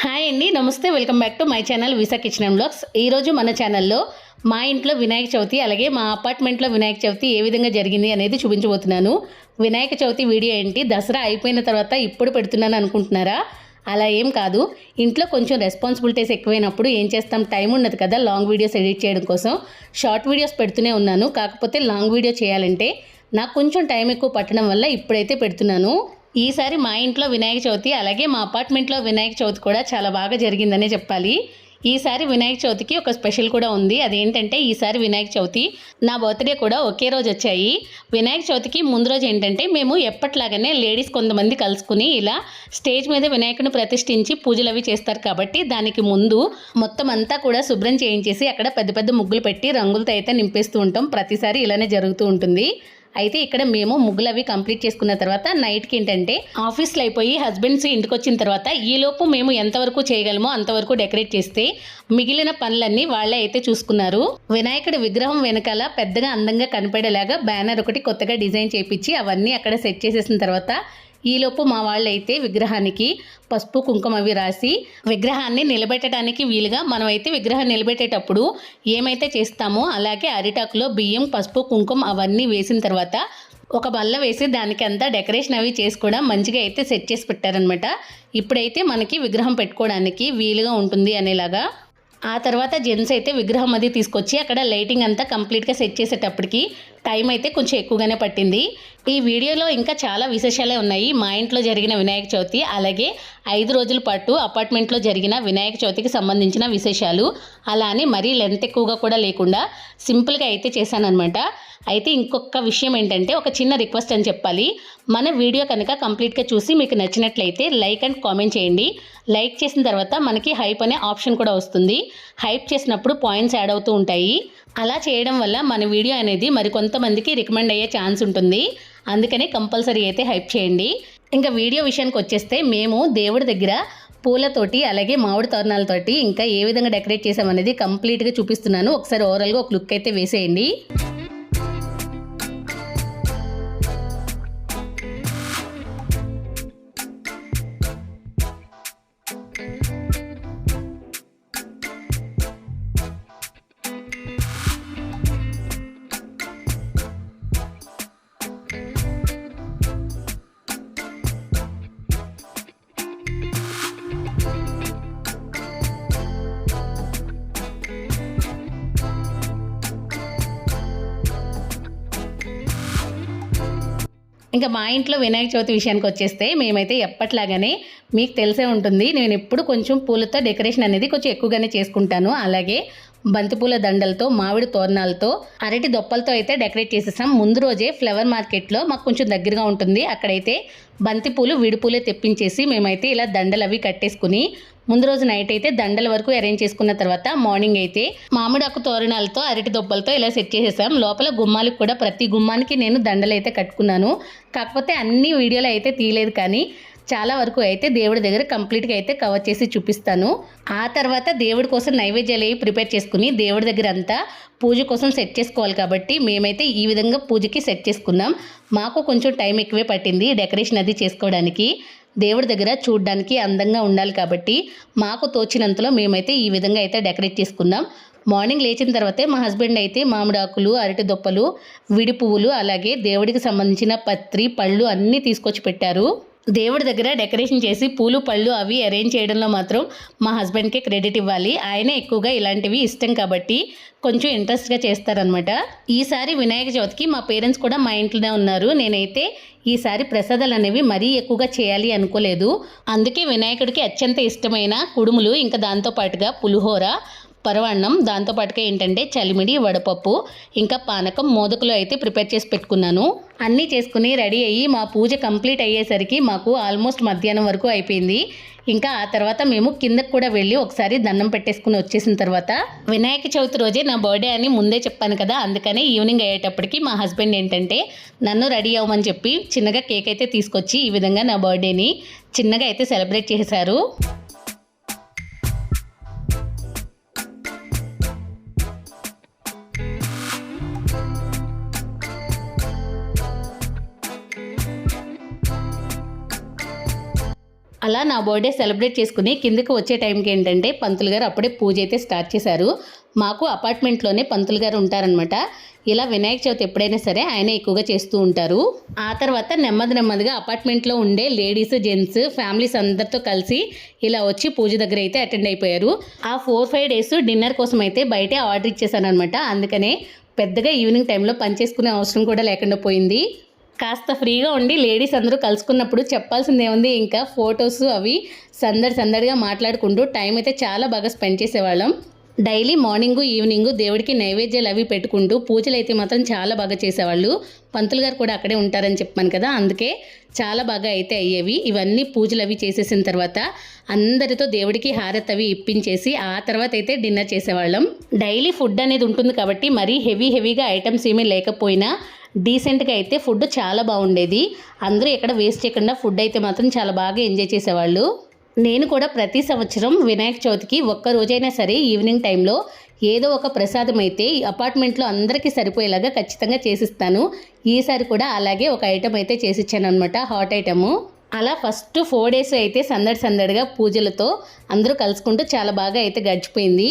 Hi అండి నమస్తే welcome back to my channel visa kitchen and blogs. ఈరోజు మన ఛానల్లో మా ఇంట్లో వినాయక చవితి అలాగే మా అపార్ట్మెంట్లో వినాయక చవితి ఏ విధంగా జరిగింది అనేది చూపించబోతున్నాను. వినాయక చవితి వీడియో ఏంటి? దసరా అయిపోయిన తర్వాత ఇప్పుడు పెడుతున్నాను అనుకుంటున్నారా? అలా ఏం కాదు. ఇంట్లో కొంచెం రెస్పాన్సిబిలిటీస్ ఎక్కువైనప్పుడు ఏం చేస్తాం? టైం ఉండదు కదా లాంగ్ వీడియోస్ ఎడిట్ చేయడం కోసం. షార్ట్ వీడియోస్ పెడుతూనే ఉన్నాను. కాకపోతే లాంగ్ వీడియో చేయాలంటే నాకు కొంచెం టైం ఎక్కువ పట్టడం వల్ల ఇప్పుడైతే పెడుతున్నాను. ఈసారి మా ఇంట్లో వినాయక చవితి అలాగే మా అపార్ట్మెంట్లో వినాయక చవితి కూడా చాలా బాగా జరిగిందనే చెప్పాలి. ఈసారి వినాయక చవితికి ఒక స్పెషల్ కూడా ఉంది. అదేంటంటే ఈసారి వినాయక చవితి నా బర్త్డే కూడా ఒకే రోజు వచ్చాయి. వినాయక చవితికి ముందు రోజు ఏంటంటే మేము ఎప్పట్లాగానే లేడీస్ కొంతమంది కలుసుకుని ఇలా స్టేజ్ మీద వినాయకుని ప్రతిష్ఠించి పూజలు అవి చేస్తారు కాబట్టి దానికి ముందు మొత్తం అంతా కూడా శుభ్రం చేయించేసి అక్కడ పెద్ద పెద్ద ముగ్గులు పెట్టి రంగులతో అయితే నింపేస్తూ ఉంటాం. ప్రతిసారి ఇలానే జరుగుతూ ఉంటుంది. అయితే ఇక్కడ మేము ముగ్గులు అవి కంప్లీట్ చేసుకున్న తర్వాత నైట్కి ఏంటంటే ఆఫీస్లో అయిపోయి హస్బెండ్స్ ఇంటికి వచ్చిన తర్వాత ఈలోపు మేము ఎంతవరకు చేయగలమో అంతవరకు డెకరేట్ చేస్తే మిగిలిన పనులన్నీ వాళ్ళే అయితే చూసుకున్నారు. వినాయకుడి విగ్రహం వెనకాల పెద్దగా అందంగా కనపడేలాగా బ్యానర్ ఒకటి కొత్తగా డిజైన్ చేయించి అవన్నీ అక్కడ సెట్ చేసేసిన తర్వాత ఈలోపు మా వాళ్ళైతే విగ్రహానికి పసుపు కుంకుమ అవి రాసి విగ్రహాన్ని నిలబెట్టడానికి వీలుగా మనమైతే విగ్రహం నిలబెట్టేటప్పుడు ఏమైతే చేస్తామో అలాగే అరిటాకులో బియ్యం పసుపు కుంకుమ అవన్నీ వేసిన తర్వాత ఒక బల్ల వేసి దానికి అంతా డెకరేషన్ అవి చేసి కూడా మంచిగా అయితే సెట్ చేసి పెట్టారనమాట ఇప్పుడైతే మనకి విగ్రహం పెట్టుకోవడానికి వీలుగా ఉంటుంది అనేలాగా. ఆ తర్వాత జెంట్స్ అయితే విగ్రహం అది తీసుకొచ్చి అక్కడ లైటింగ్ అంతా కంప్లీట్గా సెట్ చేసేటప్పటికి టైం అయితే కొంచెం ఎక్కువగానే పట్టింది. ఈ వీడియోలో ఇంకా చాలా విశేషాలే ఉన్నాయి. మా ఇంట్లో జరిగిన వినాయక చవితి అలాగే ఐదు రోజుల పాటు అపార్ట్మెంట్లో జరిగిన వినాయక చవితికి సంబంధించిన విశేషాలు అలా అని మరీ లెంత్ ఎక్కువగా కూడా లేకుండా సింపుల్గా అయితే చేశానన్నమాట. అయితే ఇంకొక విషయం ఏంటంటే ఒక చిన్న రిక్వెస్ట్ అని చెప్పాలి. మన వీడియో కనుక కంప్లీట్గా చూసి మీకు నచ్చినట్లయితే లైక్ అండ్ కామెంట్ చేయండి. లైక్ చేసిన తర్వాత మనకి హైప్ అనే ఆప్షన్ కూడా వస్తుంది. హైప్ చేసినప్పుడు పాయింట్స్ యాడ్ అవుతూ ఉంటాయి. అలా చేయడం వల్ల మన వీడియో అనేది మరికొంతమందికి రికమెండ్ అయ్యే ఛాన్స్ ఉంటుంది. అందుకని కంపల్సరీ అయితే హైప్ చేయండి. ఇంకా వీడియో విషయానికి వచ్చేస్తే మేము దేవుడి దగ్గర పూలతోటి అలాగే మామిడి తోరణాలతోటి ఇంకా ఏ విధంగా డెకరేట్ చేసామనేది కంప్లీట్గా చూపిస్తున్నాను. ఒకసారి ఓవరాల్గా ఒక లుక్ అయితే వేసేయండి. ఇంకా మా ఇంట్లో వినాయక చవితి విషయానికి వచ్చేస్తే మేమైతే ఎప్పట్లాగానే మీకు తెలిసే ఉంటుంది. నేను ఎప్పుడు కొంచెం పూలతో డెకరేషన్ అనేది కొంచెం ఎక్కువగానే చేసుకుంటాను. అలాగే బంతిపూల దండలతో మామిడి తోరణాలతో అరటి దొప్పలతో అయితే డెకరేట్ చేసేసాం ముందు రోజే ఫ్లవర్ మార్కెట్లో మాకు కొంచెం దగ్గరగా ఉంటుంది. అక్కడైతే బంతిపూలు విడిపూలే తెప్పించేసి మేమైతే ఇలా దండలు అవి కట్టేసుకుని ముందు రోజు నైట్ అయితే దండల వరకు అరేంజ్ చేసుకున్న తర్వాత మార్నింగ్ అయితే మామిడాకు తోరణాలతో అరటి దొబ్బలతో ఇలా సెట్ చేసేసాం. లోపల గుమ్మాలకు కూడా ప్రతి గుమ్మానికి నేను దండలు అయితే కట్టుకున్నాను. కాకపోతే అన్ని వీడియోలు అయితే తీయలేదు కానీ చాలా వరకు అయితే దేవుడి దగ్గర కంప్లీట్గా అయితే కవర్ చేసి చూపిస్తాను. ఆ తర్వాత దేవుడి కోసం నైవేద్యాలు అవి ప్రిపేర్ చేసుకుని దేవుడి దగ్గర అంతా పూజ కోసం సెట్ చేసుకోవాలి కాబట్టి మేమైతే ఈ విధంగా పూజకి సెట్ చేసుకున్నాం. మాకు కొంచెం టైం ఎక్కువే పట్టింది డెకరేషన్ అది చేసుకోవడానికి. దేవుడి దగ్గర చూడడానికి అందంగా ఉండాలి కాబట్టి మాకు తోచినంతలో మేమైతే ఈ విధంగా అయితే డెకరేట్ చేసుకున్నాం. మార్నింగ్ లేచిన తర్వాతే మా హస్బెండ్ అయితే మామిడాకులు అరటి దొప్పలు విడి పువ్వులు అలాగే దేవుడికి సంబంధించిన పత్రి పళ్ళు అన్నీ తీసుకొచ్చి పెట్టారు. దేవుడి దగ్గర డెకరేషన్ చేసి పూలు పళ్ళు అవి అరేంజ్ చేయడంలో మాత్రం మా హస్బెండ్కే క్రెడిట్ ఇవ్వాలి. ఆయనే ఎక్కువగా ఇలాంటివి ఇష్టం కాబట్టి కొంచెం ఇంట్రెస్ట్గా చేస్తారనమాట ఈసారి వినాయక చవితికి మా పేరెంట్స్ కూడా మా ఇంట్లోనే ఉన్నారు. నేనైతే ఈసారి ప్రసాదాలు అనేవి మరీ ఎక్కువగా చేయాలి అనుకోలేదు. అందుకే వినాయకుడికి అత్యంత ఇష్టమైన కుడుములు ఇంకా దాంతో పాటుగా పులిహోర పరవాన్నం దాంతోపాటుగా ఏంటంటే చలిమిడి వడపప్పు ఇంకా పానకం మోదకులు అయితే ప్రిపేర్ చేసి పెట్టుకున్నాను. అన్నీ చేసుకుని రెడీ అయ్యి మా పూజ కంప్లీట్ అయ్యేసరికి మాకు ఆల్మోస్ట్ మధ్యాహ్నం వరకు అయిపోయింది. ఇంకా ఆ తర్వాత మేము కిందకు కూడా వెళ్ళి ఒకసారి దండం పెట్టేసుకుని వచ్చేసిన తర్వాత వినాయక చవితి రోజే నా బర్త్డే అని ముందే చెప్పాను కదా అందుకనే ఈవినింగ్ అయ్యేటప్పటికి మా హస్బెండ్ ఏంటంటే నన్ను రెడీ అవ్వమని చెప్పి చిన్నగా కేక్ అయితే తీసుకొచ్చి ఈ విధంగా నా బర్త్డేని చిన్నగా అయితే సెలబ్రేట్ చేశారు. అలా నా బర్త్డే సెలబ్రేట్ చేసుకుని కిందకి వచ్చే టైంకి ఏంటంటే పంతులు గారు అప్పుడే పూజ అయితే స్టార్ట్ చేశారు. మాకు అపార్ట్మెంట్లోనే పంతులు గారు ఉంటారనమాట ఇలా వినాయక చవితి ఎప్పుడైనా సరే ఆయన ఎక్కువగా చేస్తూ ఉంటారు. ఆ తర్వాత నెమ్మది నెమ్మదిగా అపార్ట్మెంట్లో ఉండే లేడీస్ జెంట్స్ ఫ్యామిలీస్ అందరితో కలిసి ఇలా వచ్చి పూజ దగ్గర అయితే అటెండ్ అయిపోయారు. ఆ ఫోర్ ఫైవ్ డేస్ డిన్నర్ కోసం అయితే బయటే ఆర్డర్ ఇచ్చేసాను అనమాట అందుకనే పెద్దగా ఈవినింగ్ టైంలో పని చేసుకునే అవసరం కూడా లేకుండా పోయింది. కాస్త ఫ్రీగా ఉండి లేడీస్ అందరూ కలుసుకున్నప్పుడు చెప్పాల్సింది ఏముంది ఇంకా ఫొటోస్ అవి సందడి సందడిగా మాట్లాడుకుంటూ టైం అయితే చాలా బాగా స్పెండ్ చేసేవాళ్ళం. డైలీ మార్నింగు ఈవినింగు దేవుడికి నైవేద్యాలు అవి పెట్టుకుంటూ పూజలు అయితే మాత్రం చాలా బాగా చేసేవాళ్ళు. పంతులు గారు కూడా అక్కడే ఉంటారని చెప్పాను కదా అందుకే చాలా బాగా అయితే అయ్యేవి. ఇవన్నీ పూజలు అవి చేసేసిన తర్వాత అందరితో దేవుడికి హారత్ అవి ఇప్పించేసి ఆ తర్వాత అయితే డిన్నర్ చేసేవాళ్ళం. డైలీ ఫుడ్ అనేది ఉంటుంది కాబట్టి మరీ హెవీ హెవీగా ఐటమ్స్ ఏమీ లేకపోయినా డీసెంట్గా అయితే ఫుడ్ చాలా బాగుండేది. అందరూ ఎక్కడ వేస్ట్ చేయకుండా ఫుడ్ అయితే మాత్రం చాలా బాగా ఎంజాయ్ చేసేవాళ్ళు. నేను కూడా ప్రతి సంవత్సరం వినాయక చవితికి ఒక్క రోజైనా సరే ఈవినింగ్ టైంలో ఏదో ఒక ప్రసాదం అయితే ఈ అపార్ట్మెంట్లో అందరికీ సరిపోయేలాగా ఖచ్చితంగా చేసిస్తాను. ఈసారి కూడా అలాగే ఒక ఐటెం అయితే చేసిచ్చాను అనమాట హాట్ ఐటము అలా ఫస్ట్ ఫోర్ డేస్ అయితే సందడి సందడిగా పూజలతో అందరూ కలుసుకుంటూ చాలా బాగా అయితే గడిచిపోయింది.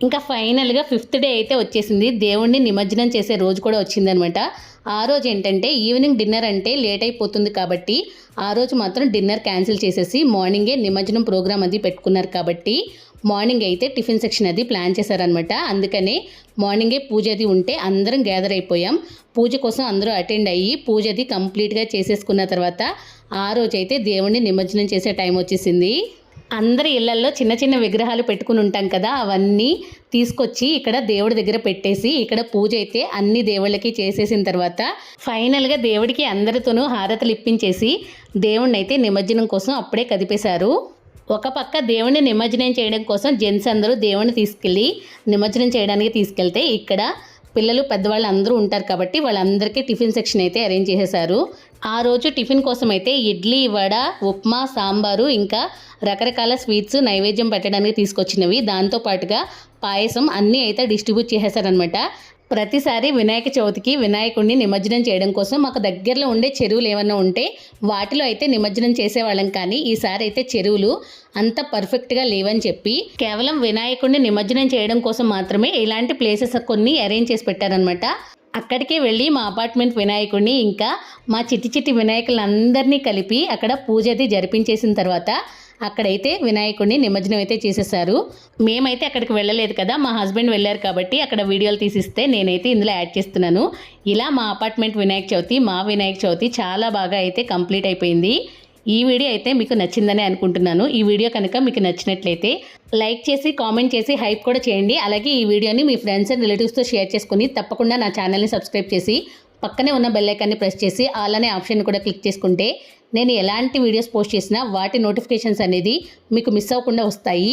ఇంకా ఫైనల్గా ఫిఫ్త్ డే అయితే వచ్చేసింది. దేవుణ్ణి నిమజ్జనం చేసే రోజు కూడా వచ్చిందనమాట ఆ రోజు ఏంటంటే ఈవినింగ్ డిన్నర్ అంటే లేట్ అయిపోతుంది కాబట్టి ఆ రోజు మాత్రం డిన్నర్ క్యాన్సిల్ చేసేసి మార్నింగే నిమజ్జనం ప్రోగ్రామ్ అది పెట్టుకున్నారు కాబట్టి మార్నింగ్ అయితే టిఫిన్ సెక్షన్ అది ప్లాన్ చేశారనమాట అందుకనే మార్నింగే పూజ అది ఉంటే అందరం గ్యాదర్ అయిపోయాం. పూజ కోసం అందరూ అటెండ్ అయ్యి పూజ అది కంప్లీట్గా చేసేసుకున్న తర్వాత ఆ రోజైతే దేవుణ్ణి నిమజ్జనం చేసే టైం వచ్చేసింది. అందరి ఇళ్ళల్లో చిన్న చిన్న విగ్రహాలు పెట్టుకుని ఉంటాం కదా అవన్నీ తీసుకొచ్చి ఇక్కడ దేవుడి దగ్గర పెట్టేసి ఇక్కడ పూజ అయితే అన్ని దేవుళ్ళకి చేసేసిన తర్వాత ఫైనల్గా దేవుడికి అందరితోనూ హారతలు ఇప్పించేసి దేవుణ్ణి అయితే నిమజ్జనం కోసం అప్పుడే కదిపేశారు. ఒక పక్క దేవుణ్ణి నిమజ్జనం చేయడం కోసం జెంట్స్ అందరూ దేవుణ్ణి తీసుకెళ్ళి నిమజ్జనం చేయడానికి తీసుకెళ్తే ఇక్కడ పిల్లలు పెద్దవాళ్ళు అందరూ ఉంటారు కాబట్టి వాళ్ళందరికీ టిఫిన్ సెక్షన్ అయితే అరేంజ్ చేసేసారు ఆ రోజు టిఫిన్ కోసం అయితే ఇడ్లీ వడ ఉప్మా సాంబారు ఇంకా రకరకాల స్వీట్స్ నైవేద్యం పెట్టడానికి తీసుకొచ్చినవి. దాంతో పాటుగా పాయసం అన్నీ అయితే డిస్ట్రిబ్యూట్ చేసేసారనమాట ప్రతిసారి వినాయక చవితికి వినాయకుడిని నిమజ్జనం చేయడం కోసం మాకు దగ్గరలో ఉండే చెరువులు ఏమన్నా ఉంటే వాటిలో అయితే నిమజ్జనం చేసేవాళ్ళం. కానీ ఈసారి అయితే చెరువులు అంత పర్ఫెక్ట్గా లేవని చెప్పి కేవలం వినాయకుడిని నిమజ్జనం చేయడం కోసం మాత్రమే ఇలాంటి ప్లేసెస్ కొన్ని అరేంజ్ చేసి పెట్టారనమాట అక్కడికి వెళ్ళి మా అపార్ట్మెంట్ వినాయకుడిని ఇంకా మా చిట్టి చిట్టి వినాయకులందరినీ కలిపి అక్కడ పూజ అది జరిపించేసిన తర్వాత అక్కడైతే వినాయకుడిని నిమజ్జనం అయితే చేసేసారు. మేమైతే అక్కడికి వెళ్ళలేదు కదా మా హస్బెండ్ వెళ్ళారు కాబట్టి అక్కడ వీడియోలు తీసిస్తే నేనైతే ఇందులో యాడ్ చేస్తున్నాను. ఇలా మా అపార్ట్మెంట్ వినాయక చవితి మా వినాయక చవితి చాలా బాగా అయితే కంప్లీట్ అయిపోయింది. ఈ వీడియో అయితే మీకు నచ్చిందని అనుకుంటున్నాను. ఈ వీడియో కనుక మీకు నచ్చినట్లయితే లైక్ చేసి కామెంట్ చేసి హైప్ కూడా చేయండి. అలాగే ఈ వీడియోని మీ ఫ్రెండ్స్ అండ్ రిలేటివ్స్తో షేర్ చేసుకుని తప్పకుండా నా ఛానల్ని సబ్స్క్రైబ్ చేసి పక్కనే ఉన్న బెల్లైకాన్ని ప్రెస్ చేసి ఆల్ అనే ఆప్షన్ కూడా క్లిక్ చేసుకుంటే నేను ఎలాంటి వీడియోస్ పోస్ట్ చేసినా వాటి నోటిఫికేషన్స్ అనేది మీకు మిస్ అవ్వకుండా వస్తాయి.